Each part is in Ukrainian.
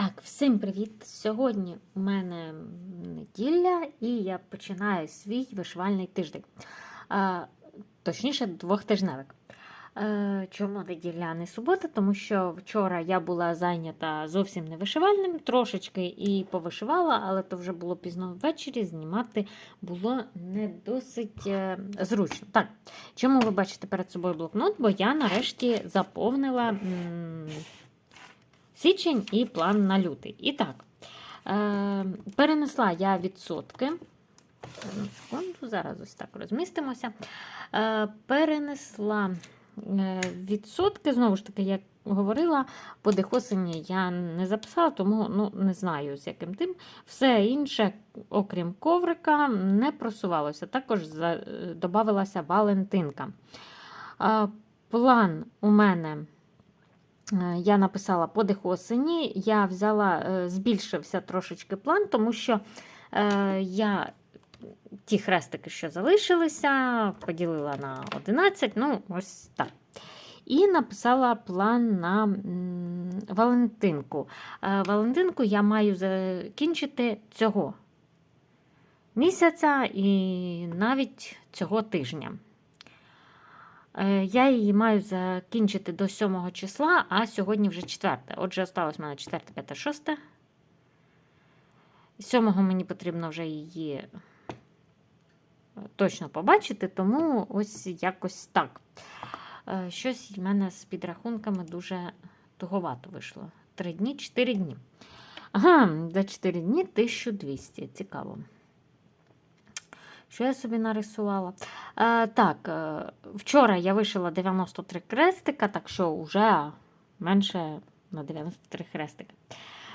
Так, всім привіт! Сьогодні у мене неділя і я починаю свій вишивальний тиждень. А, точніше, двохтижневик. Е, Чому неділя, а не субота? Тому що вчора я була зайнята зовсім не вишивальним, трошечки і повишивала, але то вже було пізно ввечері. Знімати було не досить е, зручно. Так, чому ви бачите перед собою блокнот? Бо я нарешті заповнила. м, січень і план на лютий. І так, е, перенесла я відсотки. Секунду, зараз ось так розмістимося. Е, перенесла е, відсотки, знову ж таки, як говорила, подих осені я не записала, тому ну, не знаю, з яким тим. Все інше, окрім коврика, не просувалося. Також додавалася Валентинка. План у мене. Е, Я написала подих осені, я взяла, е, збільшився трошечки план, тому що е, я ті хрестики, що залишилися, поділила на 11, ну, ось так. І написала план на Валентинку. Валентинку я маю закінчити цього місяця і навіть цього тижня. Е, Я її маю закінчити до 7 числа, а сьогодні вже 4. Отже, осталось в мене 4, 5, 6. 7 мені потрібно вже її е, точно побачити, тому ось якось так. Е, Щось в мене з підрахунками дуже туговато вийшло. 3 дні, 4 дні. Ага, за 4 дні 1200. Цікаво. Що я собі нарисувала? Е, так, е, вчора я вишила 93 хрестика, так що вже менше на 93 хрестика.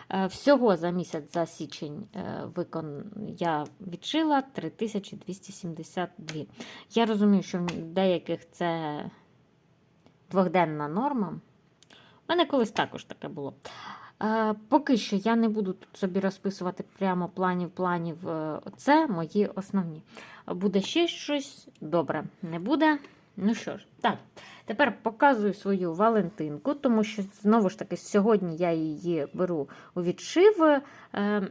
Е, всього за місяць за січень е, викон я відшила 3272. Я розумію, що в деяких це двохденна норма. У мене колись також таке було. Е, Поки що я не буду тут собі розписувати прямо планів, планів. е, Це мої основні. Буде ще щось добре, не буде. Ну що ж, так, тепер показую свою Валентинку, тому що, знову ж таки, сьогодні я її беру у відшив. Е,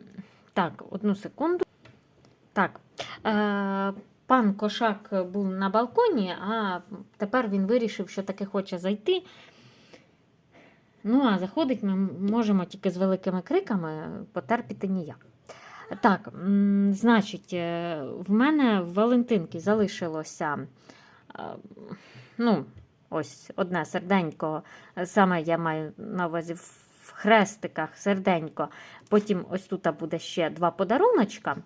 так, одну секунду. Так, е, пан Кошак був на балконі, а тепер він вирішив, що таки хоче зайти. Ну, а заходить ми можемо тільки з великими криками, потерпіти ніяк. Так, значить, е, в мене в Валентинки залишилося. е, Ну, ось одне серденько. Саме я маю на увазі в хрестиках серденько. Потім ось тут буде ще два подаруночка.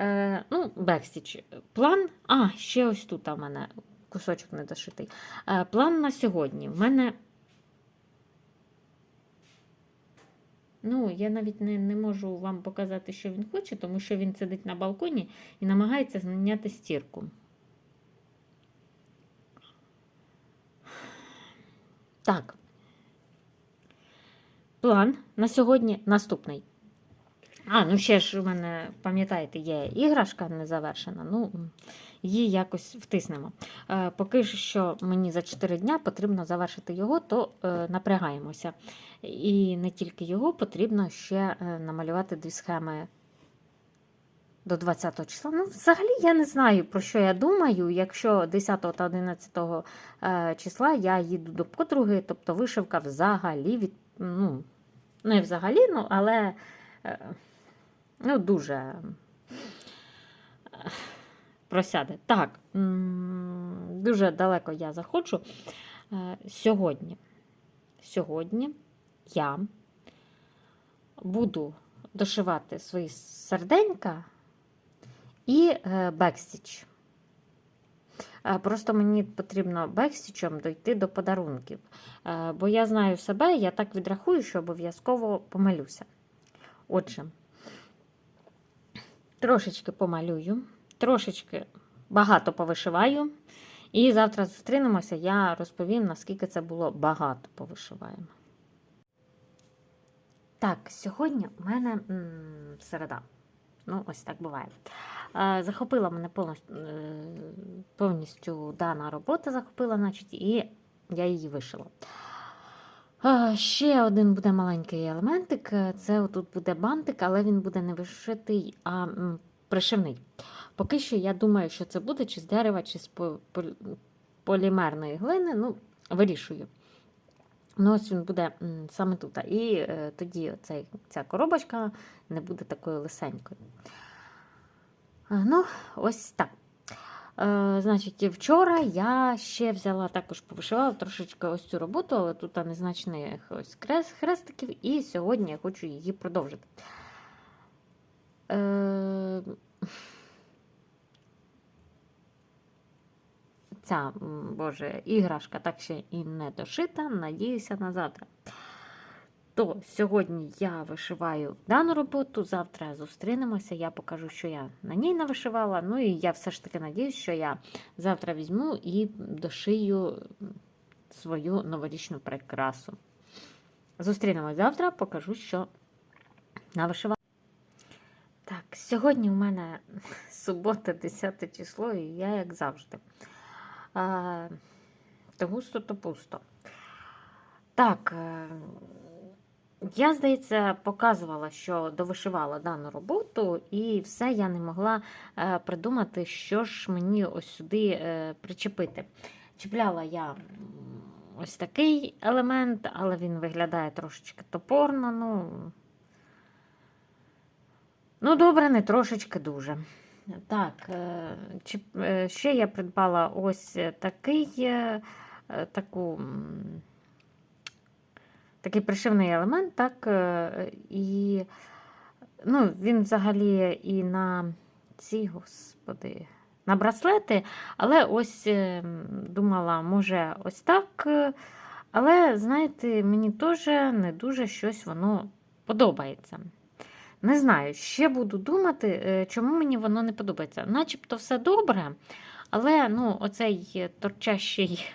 Е, ну, бекстіч. План. А, ще ось тут у мене кусочок недошитий. Е, план на сьогодні. В мене Ну, я навіть не, не можу вам показати, що він хоче, тому що він сидить на балконі і намагається зняти стірку. Так. План на сьогодні наступний. А, ну ще ж у мене, пам'ятаєте, є іграшка не завершена. Ну, її якось втиснемо. Е, поки що мені за 4 дня потрібно завершити його, то е, напрягаємося. І не тільки його, потрібно ще е, намалювати дві схеми до 20 числа. Ну, взагалі я не знаю, про що я думаю. Якщо 10 та 11 е, числа я їду до подруги, тобто вишивка взагалі від. Ну, не взагалі, ну, але ну, дуже. е, Просяде. Так, дуже далеко я заходжу. Е, Сьогодні. Сьогодні я буду дошивати свої серденька і е, бекстіч. Просто мені потрібно бекстічем дойти до подарунків. Бо я знаю себе, я так відрахую, що обов'язково помилюся. Отже, трошечки помалюю, трошечки багато повишиваю. І завтра зустрінемося, я розповім, наскільки це було багато повишиваємо. Так, сьогодні у мене м, середа. Ну, ось так буває. Е, захопила мене повністю, е, повністю дана робота, захопила, значить, і я її вишила. Ще один буде маленький елементик. е, Це отут буде бантик, але він буде не вишитий, а пришивний. Поки що я думаю, що це буде чи з дерева, чи з полімерної глини. Ну, вирішую. Ну, ось він буде саме тут. І е, тоді цей, ця коробочка не буде такою лисенькою. Ну, ось так. Е, значить, вчора я ще взяла також повишивала трошечки ось цю роботу, але тут незначних ось хрестиків, і сьогодні я хочу її продовжити. Е, ця, боже, іграшка так ще і не дошита, надіюся на завтра. То сьогодні я вишиваю дану роботу, завтра зустрінемося, я покажу, що я на ній навишивала. Ну і я все ж таки надіюсь, що я завтра візьму і дошию свою новорічну прикрасу. Зустрінемось завтра, покажу, що навишивала. Так, сьогодні у мене субота, 10 число, і я як завжди. А, то густо, то пусто. Так, е, я, здається, показувала, що довишивала дану роботу, і все я не могла е, придумати, що ж мені ось сюди е, причепити. Чіпляла я ось такий елемент, але він виглядає трошечки топорно. Ну, ну добре, не трошечки дуже. Так, е, ще я придбала ось такий, таку, такий пришивний елемент, так, е, і ну, він взагалі і на ці, господи, на браслети, але ось е, думала, може, ось так. е, Але, знаєте, мені теж не дуже щось воно подобається. Не знаю, ще буду думати, чому мені воно не подобається. Начебто все добре, але ну, оцей торчащий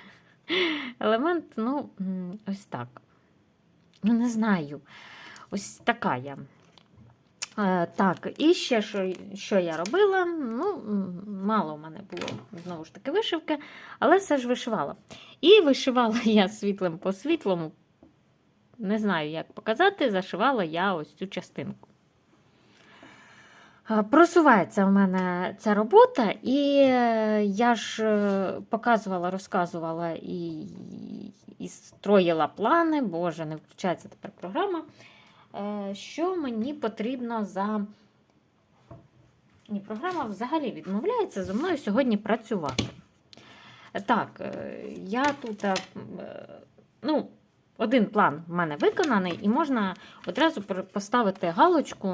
елемент, ну, ось так. Ну, не знаю. Ось така я. Е, Так, і ще що, що я робила? Ну, мало в мене було знову ж таки вишивки, але все ж вишивала. І вишивала я світлим по світлому. Не знаю, як показати, зашивала я ось цю частинку. Просувається в мене ця робота, і е, я ж е, показувала, розказувала і, і строїла плани, боже, не включається тепер програма. е, Що мені потрібно за. Ні, програма взагалі відмовляється зі мною сьогодні працювати. Так, я тут, ну, один план в мене виконаний, і можна одразу поставити галочку,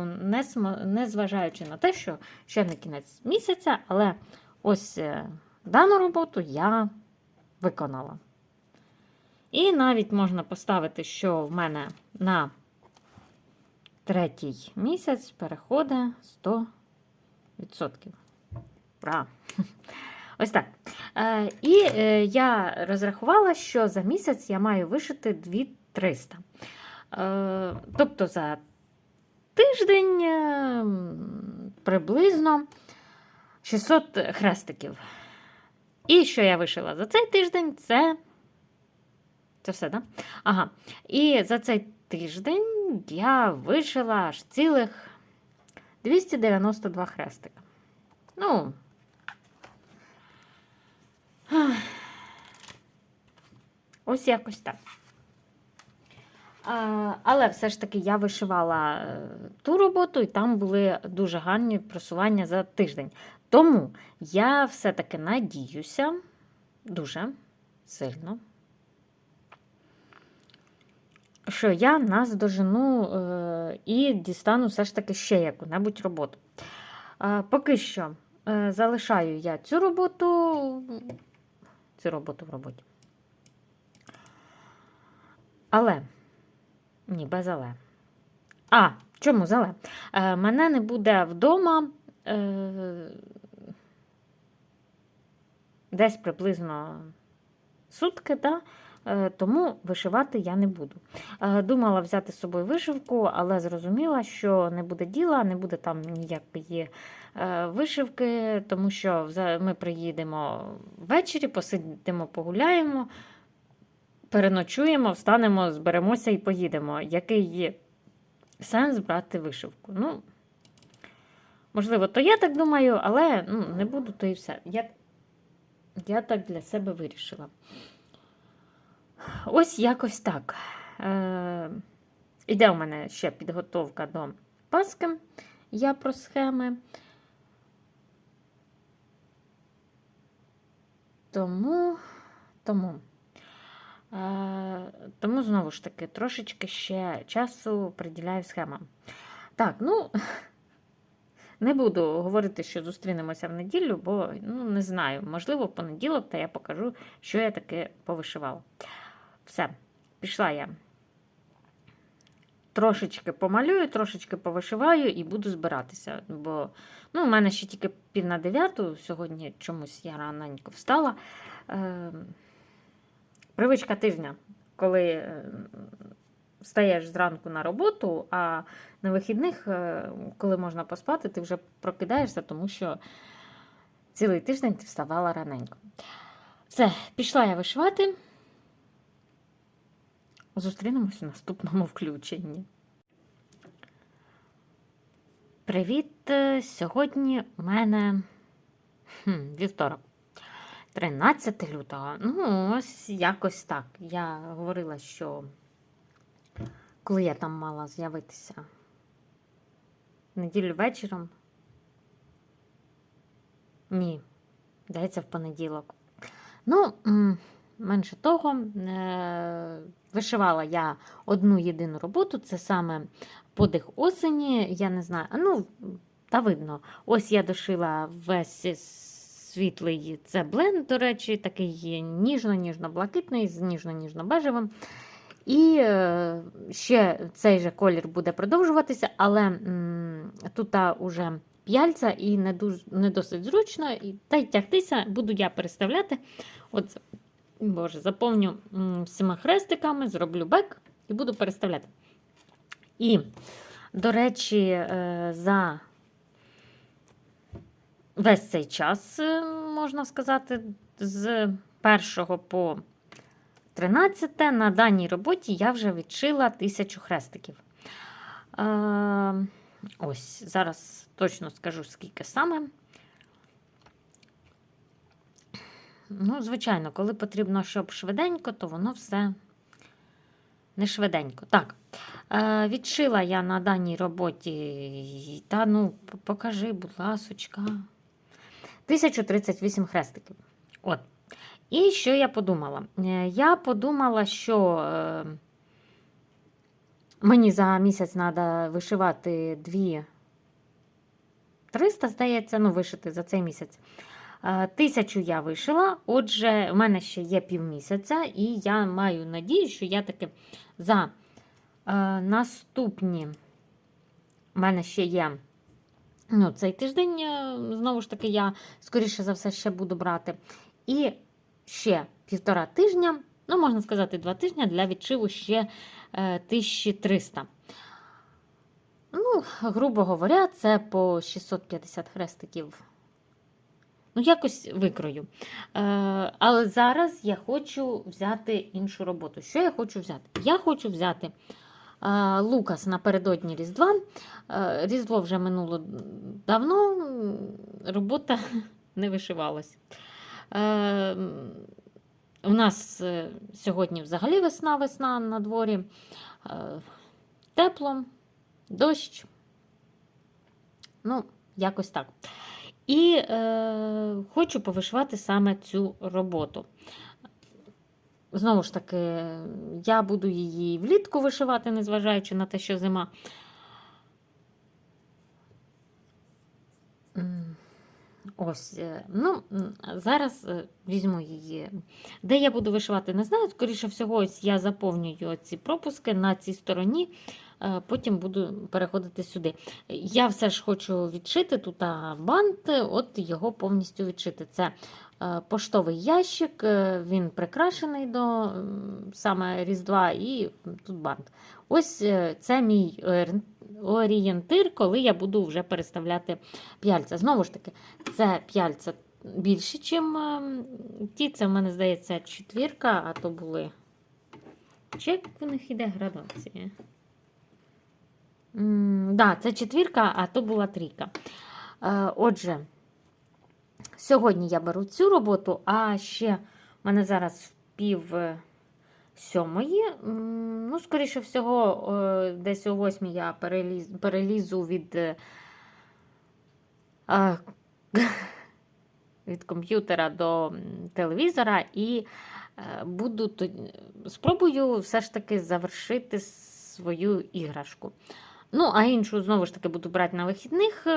не, зважаючи на те, що ще не кінець місяця, але ось е, дану роботу я виконала. І навіть можна поставити, що в мене на третій місяць переходить 100%. Ура! Ось так. Е, і е, я розрахувала, що за місяць я маю вишити 2300. Е, тобто за тиждень приблизно 600 хрестиків. І що я вишила за цей тиждень, це. Це все. Да? Ага. І за цей тиждень я вишила аж цілих 292 хрестика. Ну, Ось якось так. Але все ж таки я вишивала е, ту роботу, і там були дуже гарні просування за тиждень. Тому я все-таки надіюся дуже сильно, що я нас дожену е, і дістану все ж таки ще яку-небудь роботу. Поки що е, залишаю я цю роботу, цю роботу в роботі. Але, ні, без але. А, чому зале? Е, мене не буде вдома е, десь приблизно сутки, да? Е, тому вишивати я не буду. Е, думала взяти з собою вишивку, але зрозуміла, що не буде діла, не буде там ніякої е, вишивки, тому що ми приїдемо ввечері, посидимо, погуляємо переночуємо, встанемо, зберемося і поїдемо. Який є сенс брати вишивку? Ну, можливо, то я так думаю, але ну, не буду, то і все. Я, я так для себе вирішила. Ось якось так. Е, іде у мене ще підготовка до Паски. Я про схеми. Тому, тому, е, тому знову ж таки, трошечки ще часу приділяю схемам. Так, ну, не буду говорити, що зустрінемося в неділю, бо ну, не знаю, можливо, в понеділок та я покажу, що я таке повишивала. Все, пішла я. Трошечки помалюю, трошечки повишиваю і буду збиратися. Бо ну, у мене ще тільки пів на дев'яту, сьогодні чомусь я раненько встала. Е, Привичка тижня, коли е, встаєш зранку на роботу, а на вихідних, е, коли можна поспати, ти вже прокидаєшся, тому що цілий тиждень ти вставала раненько. Все, пішла я вишивати. Зустрінемось у наступному включенні. Привіт! Е, Сьогодні у мене хм, вівторок. 13 лютого. Ну, ось якось так. Я говорила, що коли я там мала з'явитися неділю вечором. Ні, здається, в понеділок. Ну, менше того, е, вишивала я одну єдину роботу, це саме подих осені. Я не знаю, ну, та видно. Ось я дошила весь світлий це бленд, до речі, такий ніжно-ніжно-блакитний з ніжно-ніжно-бежевим. І е, ще цей же колір буде продовжуватися, але тут уже п'яльця і не дуже, не досить зручно. І, та й тягтися буду я переставляти. От, Боже, заповню всіма хрестиками, зроблю бек і буду переставляти. І, до речі, е, за весь цей час, е, можна сказати, з 1 по 13 на даній роботі я вже відшила тисячу хрестиків. Е, ось, зараз точно скажу, скільки саме. Ну, звичайно, коли потрібно, щоб швиденько, то воно все не швиденько. Так, е, відшила я на даній роботі, та ну, покажи, будь ласочка, 1038 хрестиків. От. І що я подумала? Е, Я подумала, що е, мені за місяць треба вишивати 2 300, здається, ну, вишити за цей місяць. Е, Тисячу я вишила, отже, в мене ще є півмісяця, і я маю надію, що я таки за е, наступні в мене ще є ну, цей тиждень, е, знову ж таки, я, скоріше за все, ще буду брати. І ще півтора тижня, ну, можна сказати, два тижні для відшиву ще е, 1300. Ну, грубо говоря, це по 650 хрестиків. Ну, якось викрою. Е, але зараз я хочу взяти іншу роботу. Що я хочу взяти? Я хочу взяти е, Лукас напередодні Різдва. Е, Різдво вже минуло давно, робота не вишивалась. У нас сьогодні взагалі весна-весна на дворі. Тепло, дощ. Ну, якось так. І е, хочу повишивати саме цю роботу. Знову ж таки, я буду її влітку вишивати, незважаючи на те, що зима. Ось, е, ну, зараз е, візьму її. Де я буду вишивати, не знаю. Скоріше всього, ось я заповнюю ці пропуски на цій стороні, потім буду переходити сюди. Я все ж хочу відшити тут бант, от його повністю відшити. Це е, поштовий ящик, е, він прикрашений до саме Різдва, і тут бант. Ось е, це мій орієнтир, коли я буду вже переставляти п'яльця. Знову ж таки, це п'яльця більше, ніж ті. Це в мене здається четвірка, а то були Чи як в них іде градація? Так, да, це четвірка, а то була трійка. Е, Отже, сьогодні я беру цю роботу, а ще в мене зараз пів е, сьомої. Ну, скоріше всього, е, десь о восьмій я переліз, перелізу від, від комп'ютера до телевізора і буду спробую все ж таки завершити свою іграшку. Ну, а іншу знову ж таки буду брати на вихідних.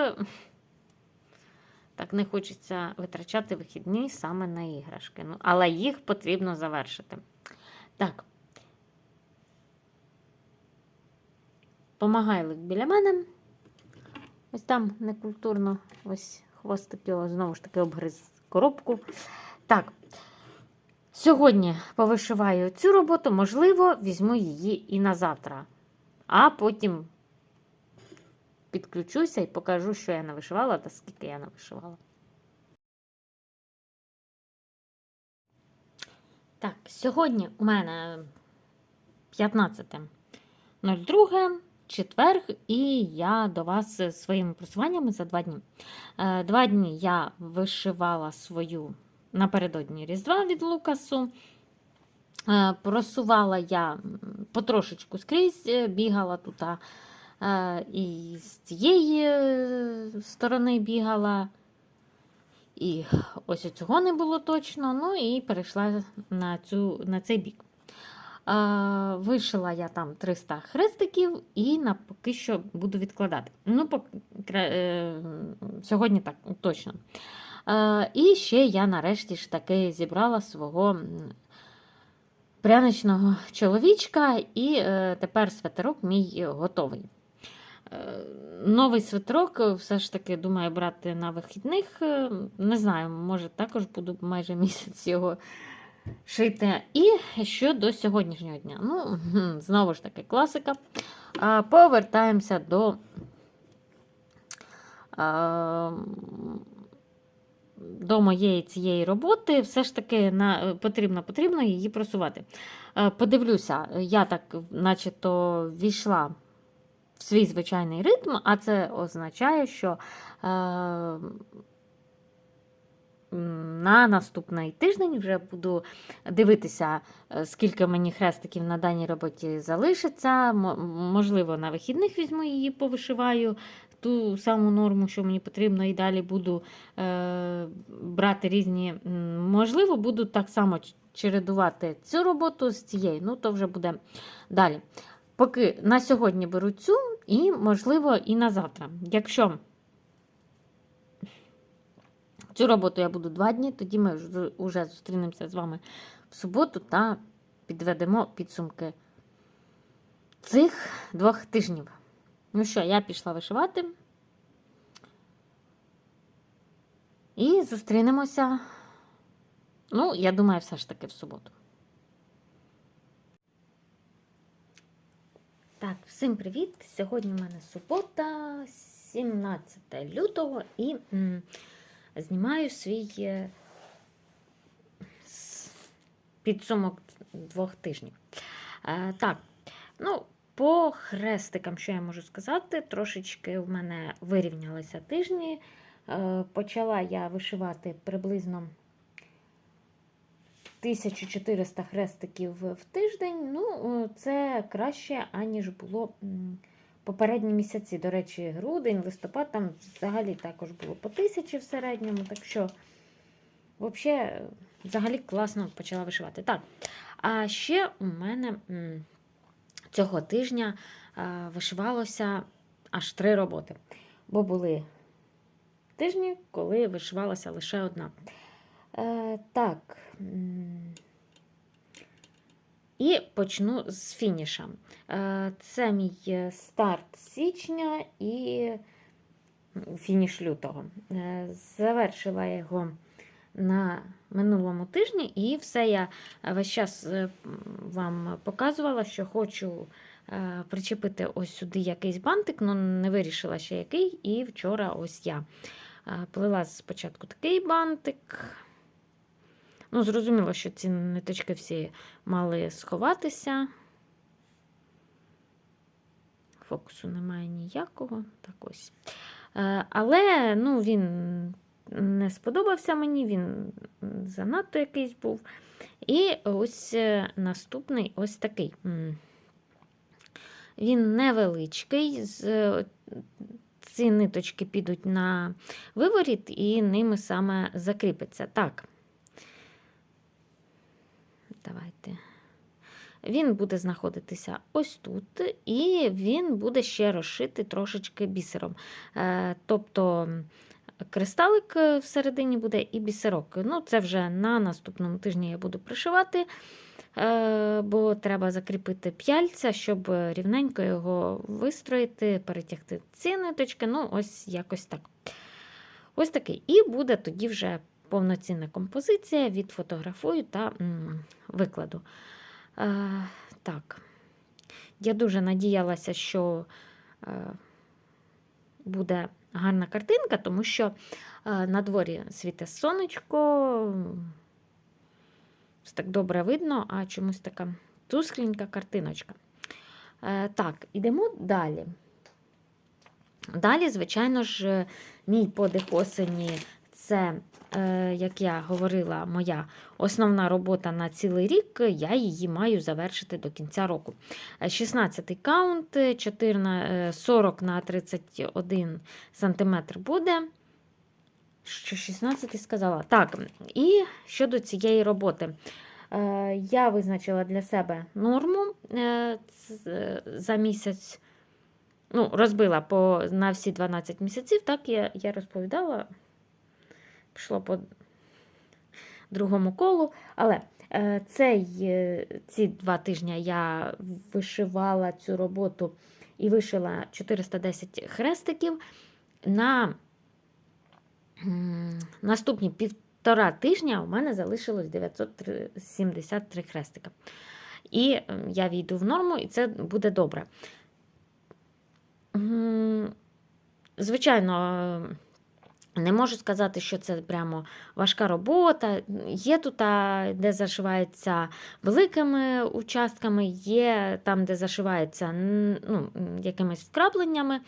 Так не хочеться витрачати вихідні саме на іграшки. Ну, але їх потрібно завершити. Так. Помагайлик біля мене. Ось там некультурно, ось хвостик його знову ж таки обгриз коробку. Так. Сьогодні повишиваю цю роботу, можливо, візьму її і на завтра. А потім підключуся і покажу, що я навишивала та скільки я навишивала. Так, сьогодні у мене 15.02, четверг, і я до вас своїми просуваннями за два дні. Е, Два дні я вишивала свою напередодні Різдва від Лукасу. Е, Просувала я потрошечку скрізь, е, бігала тут. А, е, І з цієї е, сторони бігала. І ось цього не було точно. Ну і перейшла на, цю, на цей бік. Е, Вишила я там 300 хрестиків і на поки що буду відкладати. Ну, пок... е, сьогодні так, точно. Е, І ще я нарешті ж таки зібрала свого пряничного чоловічка, і е, тепер светерок мій готовий. Е, Новий свитрок все ж таки думаю брати на вихідних. Е, Не знаю, може також буду майже місяць його шити. І що до сьогоднішнього дня. Ну, знову ж таки, класика. Повертаємося до до моєї цієї роботи. Все ж таки на, потрібно, потрібно її просувати. Е, Подивлюся, я так, начебто, війшла в свій звичайний ритм, а це означає, що е, на наступний тиждень вже буду дивитися, е, скільки мені хрестиків на даній роботі залишиться. Можливо, на вихідних візьму її, повишиваю ту саму норму, що мені потрібно, і далі буду е, брати різні. Можливо, буду так само чередувати цю роботу з цією. Ну, то вже буде далі. Поки на сьогодні беру цю, і, можливо, і на завтра. Якщо цю роботу я буду два дні, тоді ми вже- зустрінемося з вами в суботу та підведемо підсумки цих двох тижнів. Ну що, я пішла вишивати. І зустрінемося. Ну, я думаю, все ж таки в суботу. Так, всім привіт! Сьогодні в мене субота, 17 лютого, і м, знімаю свій е, підсумок двох тижнів. Е, так, ну, по хрестикам, що я можу сказати, трошечки в мене вирівнялися тижні. Е, почала я вишивати приблизно 1400 хрестиків в тиждень. Ну, е, це краще, аніж було попередні місяці. До речі, грудень, листопад, там взагалі також було по тисячі в середньому. Так що, взагалі, взагалі класно почала вишивати. Так, а ще у мене цього тижня е, вишивалося аж три роботи. Бо були тижні, коли вишивалася лише одна. Е, так. І почну з фініша. Е, Це мій е, старт січня і фініш лютого. Завершила його на минулому тижні, і все я весь час вам показувала, що хочу причепити ось сюди якийсь бантик, але не вирішила ще який. І вчора ось я плела спочатку такий бантик. Ну, зрозуміло, що ці ниточки всі мали сховатися. фокусу немає ніякого. Так ось. Е, Але ну, він не сподобався мені, він занадто якийсь був. І ось е, наступний ось такий. Він невеличкий. е, Ці ниточки підуть на виворіт і ними саме закріпиться. Так. Давайте. Він буде знаходитися ось тут, і він буде ще розшитий трошечки бісером. Е, Тобто кристалик е, всередині буде і бісерок. Ну, це вже на наступному тижні я буду пришивати, е, бо треба закріпити п'яльця, щоб рівненько його вистроїти, перетягти ці ниточки. Ну, ось якось так. Ось такий. І буде тоді вже повноцінна композиція, відфотографую та м, викладу. Е, так. Я дуже надіялася, що е, буде гарна картинка, тому що е, на дворі світе сонечко, так добре видно, а чомусь така тускленька картиночка. Е, так, ідемо далі. Далі, звичайно ж, мій подих осені це, е, як я говорила, моя основна робота на цілий рік. Я її маю завершити до кінця року. 16 каунт, 14, е, 40 на 31 см буде. Що 16 сказала. Так, і щодо цієї роботи. Е, Я визначила для себе норму е, е, за місяць ну, розбила по, на всі 12 місяців, так я, я розповідала, пішло по другому колу. Але е, цей, е, ці два тижні я вишивала цю роботу і вишила 410 хрестиків. На наступні півтора тижня у мене залишилось 973 хрестика. І я війду в норму, і це буде добре. Звичайно, не можу сказати, що це прямо важка робота. Є тут, де зашивається великими участками, є там, де зашивається ну, якимись вкрапленнями,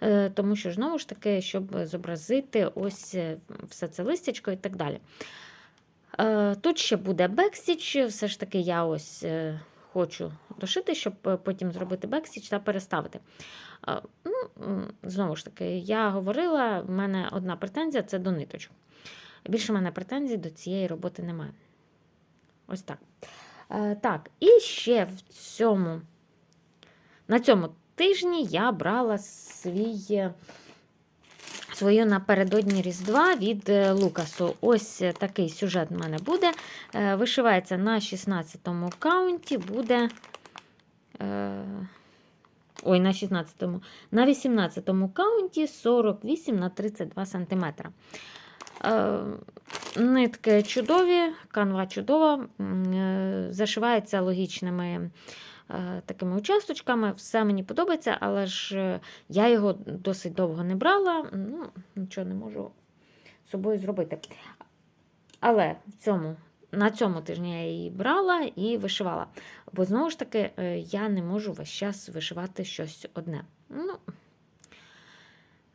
е, тому що знову ж таки, щоб зобразити ось е, все це листячко і так далі. Е, Тут ще буде бексіч, все ж таки я ось хочу дошити, щоб потім зробити бексіч та переставити. Ну, знову ж таки, я говорила, в мене одна претензія це до ниточок. Більше в мене претензій до цієї роботи немає. Ось так. Е, Так, і ще в цьому, на цьому тижні я брала свій, е, свою напередодні Різдва від е, Лукасу. Ось такий сюжет в мене буде. Вишивається на 16-му каунті, буде. Ой, на 16-му. На 18-му каунті 48 на 32 см. Е, нитки чудові, канва чудова, е, зашивається логічними е, такими участочками. Все мені подобається, але ж я його досить довго не брала, ну, нічого не можу з собою зробити. Але в цьому, на цьому тижні я її брала і вишивала. Бо знову ж таки, е, я не можу весь час вишивати щось одне. Ну,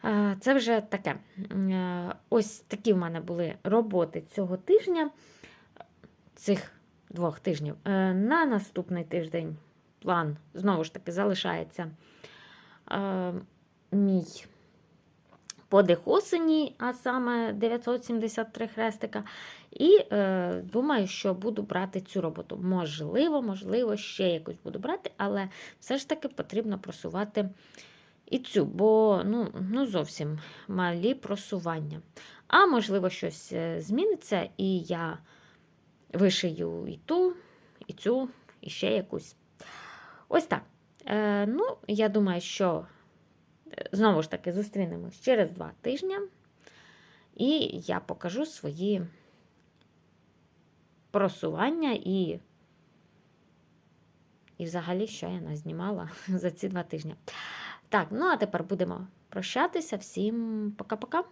е, це вже таке. Е, Ось такі в мене були роботи цього тижня, цих двох тижнів. На наступний тиждень план знову ж таки залишається мій подих осені, а саме 973 хрестика. І е, думаю, що буду брати цю роботу. Можливо, можливо, ще якусь буду брати, але все ж таки потрібно просувати і цю, бо ну, ну зовсім малі просування. А можливо, щось е, зміниться, і я вишию і ту, і цю, і ще якусь. Ось так. Е, ну, я думаю, що знову ж таки зустрінемось через два тижні, і я покажу свої просування і, і взагалі, що я назнімала за ці два тижні. Так, ну а тепер будемо прощатися. Всім пока-пока.